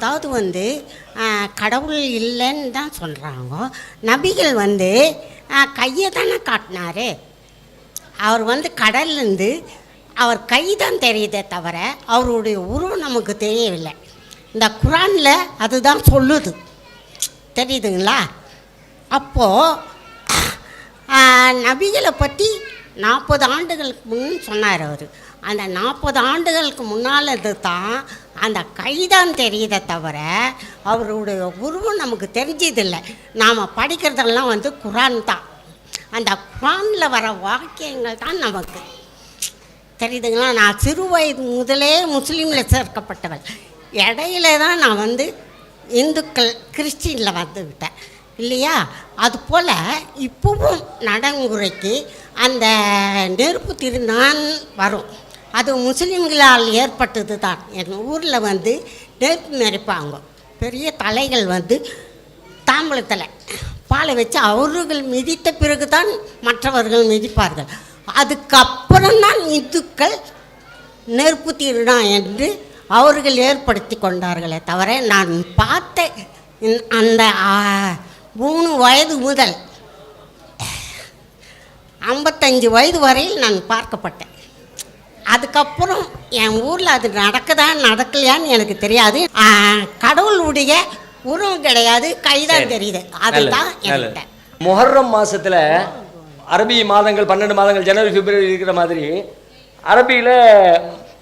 அதாவது வந்து கடவுள் இல்லைன்னு தான் சொல்கிறாங்க நபிகள் வந்து கையை தானே காட்டினாரு. அவர் வந்து கடல்லேருந்து அவர் கை தான் தெரியுதே தவிர அவருடைய உருவம் நமக்கு தெரியவில்லை. இந்த குரானில் அதுதான் சொல்லுது. தெரியுதுங்களா? அப்போது நபிகளை பற்றி நாற்பது ஆண்டுகளுக்கு முன் சொன்னார் அவர். அந்த நாற்பது ஆண்டுகளுக்கு முன்னாலது தான் அந்த கைதான் தெரியுதே தவிர அவருடைய உருவம் நமக்கு தெரிஞ்சதில்லை. நாம் படிக்கிறதெல்லாம் வந்து குரான் தான். அந்த குரானில் வர வாக்கியங்கள் தான் நமக்கு. தெரியுதுங்களா? நான் சிறு வயது முதலே முஸ்லீமில் சேர்க்கப்பட்டவள். இடையில தான் நான் வந்து இந்துக்கள் கிறிஸ்டினில் வந்துவிட்டேன் இல்லையா? அதுபோல் இப்போவும் நடைமுறைக்கு அந்த நெருப்பு திருநான் வரும். அது முஸ்லீம்களால் ஏற்பட்டது தான் என் ஊரில் வந்து நெருப்பு மெரிப்பாங்க பெரிய தலைகள் வந்து தாம்பளத்தில் பாலை வச்சு அவர்கள் மிதித்த பிறகு தான் மற்றவர்கள் மிதிப்பார்கள். அதுக்கப்புறம் தான் இந்துக்கள் நெருப்பு திருடா என்று அவர்கள் ஏற்படுத்தி கொண்டார்களே தவிர நான் பார்த்த அந்த மூணு வயது முதல் ஐம்பத்தஞ்சு வயது வரையில் நான் பார்க்கப்பட்டேன். அதுக்கப்புறம் என் ஊரில் அது நடக்குதா நடக்கலையான்னு எனக்கு தெரியாது. கடவுளுடைய உருவம் கிடையாது கைதான் தெரியுது. அதுதான் என்கிட்ட. முஹர்ரம் மாசத்துல அரபி மாதங்கள் பன்னெண்டு மாதங்கள் ஜனவரி பிப்ரவரி இருக்கிற மாதிரி அரபியில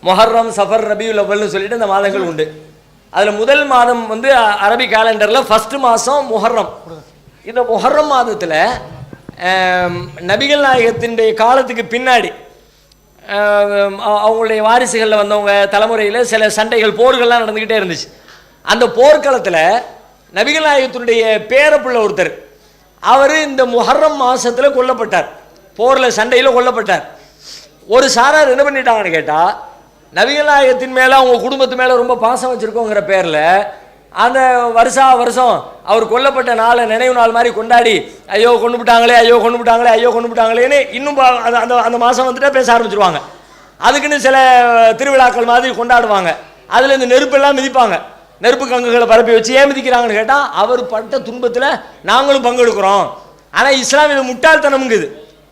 முஹர்ரம் சஃபர் ரபியுல் அவ்வல்னு சொல்லிட்டு இந்த மாதங்கள் உண்டு. அதுல முதல் மாதம் வந்து அரபி காலண்டர்ல ஃபர்ஸ்ட் மாசம் முஹர்ரம். இந்த முஹர்ரம் மாதத்துல நபிகள் நாயகத்தினுடைய காலத்துக்கு பின்னாடி அவங்களுடைய வாரிசுகளில் வந்தவங்க தலைமுறையில் சில சண்டைகள் போர்கள்லாம் நடந்துக்கிட்டே இருந்துச்சு. அந்த போர்க்களத்தில் நபிகள் நாயகத்தினுடைய பேரப்புள்ள ஒருத்தர் அவர் இந்த முஹர்ரம் மாதத்தில் கொல்லப்பட்டார். போரில் சண்டையில் கொல்லப்பட்டார். ஒரு சாரார் என்ன பண்ணிட்டாங்கன்னு கேட்டால் நபிகள் நாயகத்தின் மேலே அவங்க குடும்பத்து மேலே ரொம்ப பாசம் வச்சுருக்கோங்கிற பேரில் அந்த வருஷா வருஷம் அவர் கொல்லப்பட்ட நாளை நினைவு நாள் மாதிரி கொண்டாடி ஐயோ கொண்டு விட்டாங்களே ஐயோ கொண்டு விட்டாங்களே ஐயோ கொண்டு விட்டாங்களேன்னு இன்னும் அந்த அந்த மாதம் வந்துட்டு பேச ஆரம்பிச்சிருவாங்க. அதுக்குன்னு சில திருவிழாக்கள் மாதிரி கொண்டாடுவாங்க. அதில் இந்த நெருப்பெல்லாம் மிதிப்பாங்க. நெருப்பு கங்குகளை பரப்பி வச்சு ஏன் மிதிக்கிறாங்கன்னு கேட்டால் அவர் பட்ட துன்பத்தில் நாங்களும் பங்கெடுக்கிறோம். ஆனால் இஸ்லாம் இது. முட்டாள்தனம்ங்குது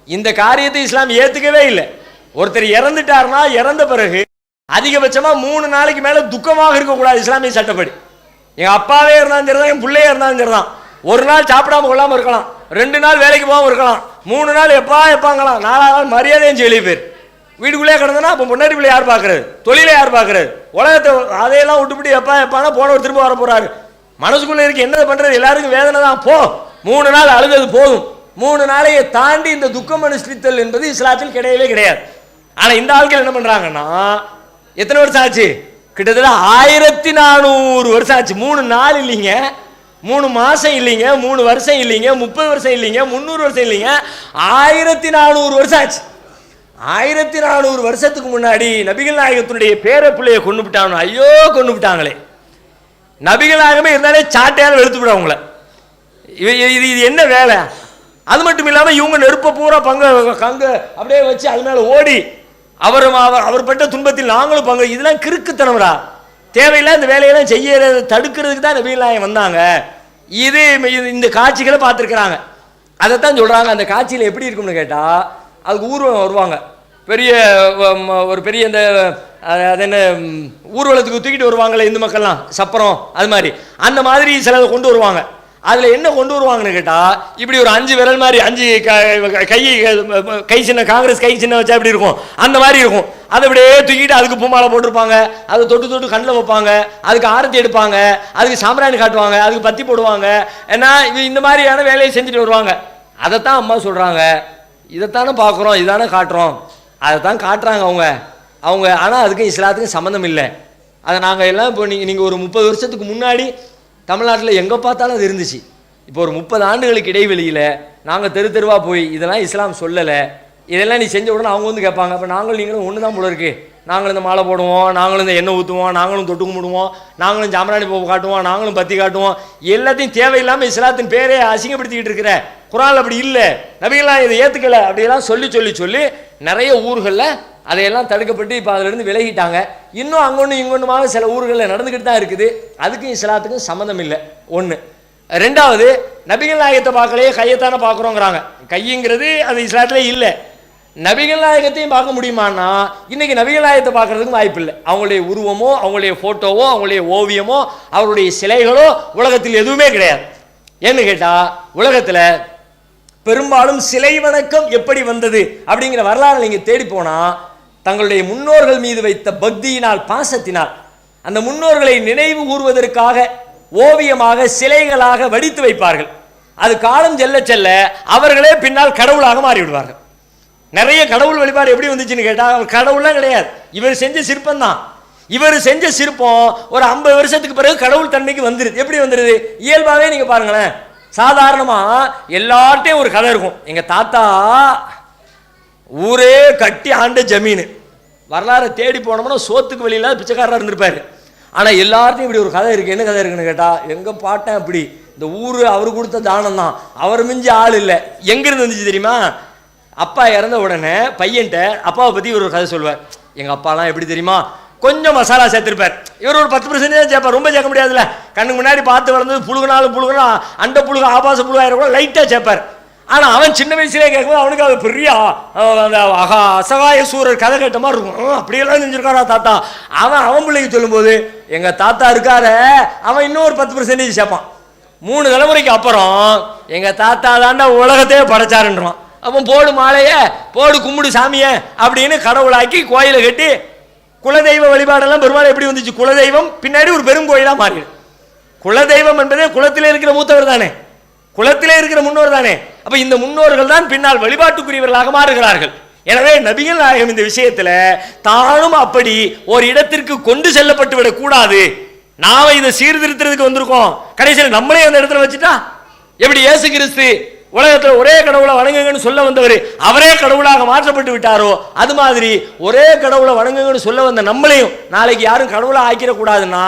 இந்த காரியத்தை இஸ்லாம் ஏற்றுக்கவே இல்லை. ஒருத்தர் இறந்துட்டாருன்னா இறந்த பிறகு அதிகபட்சமாக மூணு நாளைக்கு மேலே துக்கமாக இருக்கக்கூடாது இஸ்லாமிய சட்டப்படி. எங்கள் அப்பாவே இருந்தாலும் சரிதான் என் பிள்ளையே இருந்தாலும் சரிதான் ஒரு நாள் சாப்பிடாம கொள்ளாமல் இருக்கலாம். ரெண்டு நாள் வேலைக்கு போகாமல் இருக்கலாம். மூணு நாள் எப்பா எப்பாங்கலாம் நாலாவது நாள் மரியாதையும் சொல்லி பேர் வீட்டுக்குள்ளே கிடந்தனா அப்போ முன்னாடி பிள்ளை யார் பார்க்கறது? தொழிலை யார் பார்க்கறது? உலகத்தை அதையெல்லாம் விட்டுவிட்டு எப்பா எப்பானா போனவர் திரும்ப வர போறாரு. மனசுக்குள்ள இருக்கு என்னது பண்றது? எல்லாருக்கும் வேதனை தான். போ. மூணு நாள் அழுதது போதும். மூணு நாளையை தாண்டி இந்த துக்கம் அனுஷ்டித்தல் என்பது இஸ்லாத்தில் கிடையவே கிடையாது. ஆனா இந்த ஆட்கள் என்ன பண்றாங்கன்னா எத்தனை வருஷம் ஆச்சு? கிட்டத்தட்ட ஆயிரத்தி நானூறு வருஷம் ஆச்சு. மூணு நாள் இல்லைங்க. மூணு மாசம் இல்லைங்க. மூணு வருஷம் இல்லைங்க. முப்பது வருஷம் இல்லைங்க. முந்நூறு வருஷம் இல்லைங்க. ஆயிரத்தி நானூறு வருஷம் ஆச்சு. ஆயிரத்தி நானூறு வருஷத்துக்கு முன்னாடி நபிகள் நாயகத்தினுடைய பேர பிள்ளைய கொண்டு விட்டாங்க ஐயோ கொண்டு விட்டாங்களே. நபிகள் நாயகமே இருந்தாலே சாட்டையால் வெளுத்து விட அவங்கள. இது இது இது என்ன வேலை? அது மட்டும் இல்லாமல் இவங்க நெருப்பை பூரா பங்கு கங்கு அப்படியே வச்சு அது மேலே ஓடி அவர் அவர் அவர் பட்ட துன்பத்தில் நாங்களும் பங்கு இதெல்லாம் கிறுக்குத்தனம்டா. தேவையில்லை இந்த வேலையெல்லாம் செய்ய தடுக்கிறதுக்கு தான் நபிகள் வந்தாங்க. இது இந்த காட்சிகளை பார்த்துருக்குறாங்க. அதைத்தான் சொல்கிறாங்க அந்த காட்சியில் எப்படி இருக்கும்னு கேட்டால் அதுக்கு ஊர்வலம் வருவாங்க. பெரிய ஒரு பெரிய இந்த அது என்ன ஊர்வலத்துக்கு தூக்கிட்டு வருவாங்களே இந்து மக்கள்லாம் சப்பரம் அது மாதிரி. அந்த மாதிரி சிலதை கொண்டு வருவாங்க. அதில் என்ன கொண்டு வருவாங்கன்னு கேட்டால் இப்படி ஒரு அஞ்சு விரல் மாதிரி அஞ்சு க- கை கை சின்ன காங்கிரஸ் கை சின்ன வச்சா எப்படி இருக்கும்? அந்த மாதிரி இருக்கும். அதை அப்படியே தூக்கிட்டு அதுக்கு பூமாலை போட்டிருப்பாங்க. அதை தொட்டு தொட்டு கண்ணில் வைப்பாங்க. அதுக்கு ஆரத்தி எடுப்பாங்க. அதுக்கு சாம்பிராணி காட்டுவாங்க. அதுக்கு பத்தி போடுவாங்க. ஏன்னா இது இந்த மாதிரியான வேலையை செஞ்சுட்டு வருவாங்க. அதைத்தான் அம்மா சொல்கிறாங்க இதைத்தானே பார்க்குறோம். இதானே காட்டுறோம். அதை தான் காட்டுறாங்க அவங்க. அவங்க ஆனால் அதுக்கும் இஸ்லாத்துக்கும் சம்மந்தம் இல்லை. அதை நாங்கள் எல்லாம் இப்போ நீங்கள் நீங்கள் ஒரு முப்பது வருஷத்துக்கு முன்னாடி தமிழ்நாட்டில் எங்கே பார்த்தாலும் அது இருந்துச்சு. இப்போ ஒரு முப்பது ஆண்டுகளுக்கு இடைவெளியில் நாங்கள் தெரு தெருவாக போய் இதெல்லாம் இஸ்லாம் சொல்லலை. இதெல்லாம் நீ செஞ்ச உடனே அவங்க வந்து கேட்பாங்க. அப்போ நாங்களும் நீங்களும் ஒன்று தான் போல இருக்கு. நாங்களும் இந்த மாலை போடுவோம் நாங்களும் இந்த எண்ணெய் ஊற்றுவோம் நாங்களும் தொட்டு கும்பிடுவோம் நாங்களும் ஜாமராணி பூ காட்டுவோம் நாங்களும் பத்தி காட்டுவோம். எல்லாத்தையும் தேவையில்லாமல் இஸ்லாத்தின் பேரே அசிங்கப்படுத்திக்கிட்டு இருக்கிற. குரான் அப்படி இல்லை. நபிகள்லாம் இதை ஏற்றுக்கல அப்படியெல்லாம் சொல்லி சொல்லி சொல்லி நிறைய ஊர்களில் அதையெல்லாம் தடுக்கப்பட்டு இப்போ அதிலிருந்து விலகிட்டாங்க. இன்னும் அங்கொன்று இங்கொன்றுமாக சில ஊர்களில் நடந்துக்கிட்டு தான் இருக்குது. அதுக்கும் இஸ்லாத்துக்கும் சம்மந்தம் இல்லை. ஒன்று ரெண்டாவது நபிகள் நாயகத்தை பார்க்கலையே கையைத்தானே பார்க்குறோங்கிறாங்க. கையுங்கிறது அது இஸ்லாத்திலே இல்லை. நபிகள் நாயகத்தையும் பார்க்க முடியுமான்னா இன்னைக்கு நபிகள் நாயகத்தை பார்க்கறதுக்கும் வாய்ப்பு இல்லை. அவங்களுடைய உருவமோ அவங்களுடைய ஃபோட்டோவோ அவங்களுடைய ஓவியமோ அவருடைய சிலைகளோ உலகத்தில் எதுவுமே கிடையாது. ஏன்னு கேட்டால் உலகத்தில் பெரும்பாலும் சிலை வணக்கம் எப்படி வந்தது அப்படிங்கிற வரலாறு நீங்கள் தேடி போனால் தங்களுடைய முன்னோர்கள் மீது வைத்த பக்தியினால் பாசத்தினால் அந்த முன்னோர்களை நினைவு கூறுவதற்காக ஓவியமாக சிலைகளாக வடித்து வைப்பார்கள். அது காலம் செல்ல செல்ல அவர்களே பின்னால் கடவுளாக மாறிவிடுவார்கள். நிறைய கடவுள் வழிபாடு எப்படி வந்துச்சுன்னு கேட்டால் அவர் கடவுள்லாம் கிடையாது. இவர் செஞ்ச சிற்பம் தான் இவர் செஞ்ச சிற்பம் ஒரு ஐம்பது வருஷத்துக்கு பிறகு கடவுள் தன்மைக்கு வந்துருது. எப்படி வந்துருது? இயல்பாகவே நீங்கள் பாருங்களேன். சாதாரணமாக எல்லார்ட்டையும் ஒரு கதை இருக்கும். எங்கள் தாத்தா ஊரே கட்டி ஆண்ட ஜமீன். வரலாறு தேடி போனோம்னா சோத்துக்கு வெளியில் பிச்சைக்காரராக இருந்திருப்பார். ஆனால் எல்லார்ட்டையும் இப்படி ஒரு கதை இருக்குது என்ன கதை இருக்குன்னு கேட்டால் எங்கே பாட்டேன் அப்படி இந்த ஊர் அவர் கொடுத்த தானம் தான். அவர் மிஞ்சி ஆள் இல்லை. எங்கேருந்து வந்துச்சு தெரியுமா? அப்பா இறந்த உடனே பையன்ட்ட அப்பாவை பற்றி இவர் ஒரு கதை சொல்லுவார். எங்கள் அப்பாலாம் எப்படி தெரியுமா? கொஞ்சம் மசாலா சேர்த்துருப்பார். இவர் ஒரு பத்து பர்சன்டேஜ் தான் சேர்ப்பார். ரொம்ப சேர்க்க முடியாதுல்ல. கண்ணுக்கு முன்னாடி பார்த்து வளர்ந்தது புழுகுனாலும் புழுகுனா அண்டை புழுகு ஆபாச புழுகாயிரம் கூட லைட்டாக சேர்ப்பார். ஆனால் அவன் சின்ன வயசுலேயே கேட்கும்போது அவனுக்கு அது பெரிய அந்த அகா அசகாய சூரர் கதை கேட்ட மாதிரி இருக்கும். அப்படியெல்லாம் செஞ்சுருக்காரா தாத்தா? அவன் அவன் பிள்ளைக்கு சொல்லும்போது எங்கள் தாத்தா இருக்காரு. அவன் இன்னும் ஒரு பத்து பர்சன்டேஜ் சேர்ப்பான் மூணு தலைமுறைக்கு அப்புறம் எங்கள் தாத்தா தாண்டா உலகத்தையே படைச்சாருன்றான். அவன் போடு மாலையே போடு கும்பிடு சாமியே அப்படின்னு கடவுளாக்கி கோயிலை கட்டி குலதெய்வ வழிபாடெல்லாம் பெருமாள் எப்படி வந்துச்சு? குலதெய்வம் பின்னாடி ஒரு பெரும் கோயிலாக மாறிடு. குலதெய்வம் என்பதே குலத்திலே இருக்கிற மூத்தவர் தானே. குலத்திலே இருக்கிற முன்னோர் தானே. அப்ப இந்த முன்னோர்கள் தான் பின்னால் வழிபாட்டுக்குரியவர்களாக மாறுகிறார்கள். எனவே நபிகள் நாயகம் இந்த விஷயத்துல தானும் அப்படி ஒரு இடத்திற்கு கொண்டு செல்லப்பட்டு விடக்கூடாது நாம இதை சீர்திருத்துறதுக்கு வந்திருக்கோம். கடைசியில் நம்மளே அந்த இடத்துல வச்சுட்டா? எப்படி இயேசு கிறிஸ்து உலகத்தில் ஒரே கடவுளை வணங்குங்கன்னு சொல்ல வந்தவர் அவரே கடவுளாக மாற்றப்பட்டு விட்டாரோ அது மாதிரி ஒரே கடவுளை வணங்குங்கன்னு சொல்ல வந்த நம்மளையும் நாளைக்கு யாரும் கடவுளை ஆக்கிடக்கூடாதுன்னா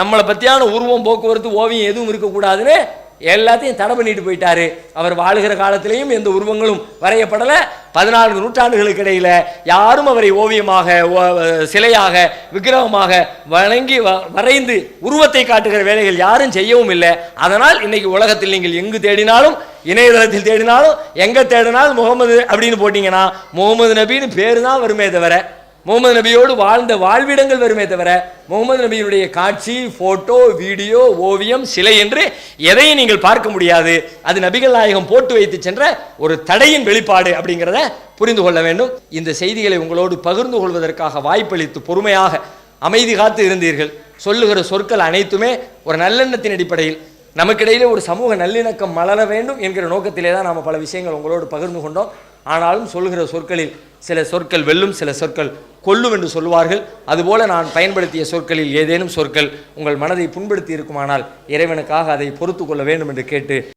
நம்மளை பற்றியான உருவம் போக்குவரத்து ஓவியம் எதுவும் இருக்கக்கூடாதுன்னு எல்லாத்தையும் தடை பண்ணிட்டு போயிட்டாரு. அவர் வாழுகிற காலத்திலையும் எந்த உருவங்களும் வரையப்படலை. பதினான்கு நூற்றாண்டுகளுக்கு இடையில யாரும் அவரை ஓவியமாக ஓ- சிலையாக விக்கிரகமாக வணங்கி வ- வரைந்து உருவத்தை காட்டுகிற வேலைகள் யாரும் செய்யவும் இல்லை. அதனால் இன்னைக்கு உலகத்தில் நீங்கள் எங்கு தேடினாலும் இணையதளத்தில் தேடினாலும் எங்க தேடினாலும் முகமது அப்படின்னு போட்டீங்கன்னா முகமது நபின்னு பேரு தான் வருமே தவிர முகமது நபியோடு வாழ்ந்த வாழ்விடங்கள் வருமே தவிர முகமது நபியினுடைய காட்சி போட்டோ வீடியோ ஓவியம் சிலை என்று எதையும் நீங்கள் பார்க்க முடியாது. அது நபிகள் நாயகம் போட்டு வைத்து சென்ற ஒரு தடையின் வெளிப்பாடு அப்படிங்கிறத புரிந்து கொள்ள வேண்டும். இந்த செய்திகளை உங்களோடு பகிர்ந்து கொள்வதற்காக வாய்ப்பளித்து பொறுமையாக அமைதி காத்து இருந்தீர்கள். சொல்லுகிற சொற்கள் அனைத்துமே ஒரு நல்லெண்ணத்தின் அடிப்படையில். நமக்கிடையிலே ஒரு சமூக நல்லிணக்கம் மலர வேண்டும் என்கிற நோக்கத்திலே தான் நாம் பல விஷயங்கள் உங்களோடு பகிர்ந்து கொண்டோம். ஆனாலும் சொல்கிற சொற்களில் சில சொற்கள் வெல்லும் சில சொற்கள் கொல்லும் என்று சொல்லுவார்கள். அதுபோல நான் பயன்படுத்திய சொற்களில் ஏதேனும் சொற்கள் உங்கள் மனதை புண்படுத்தி இருக்குமானால் இறைவனுக்காக அதை பொறுத்து கொள்ள வேண்டும் என்று கேட்டு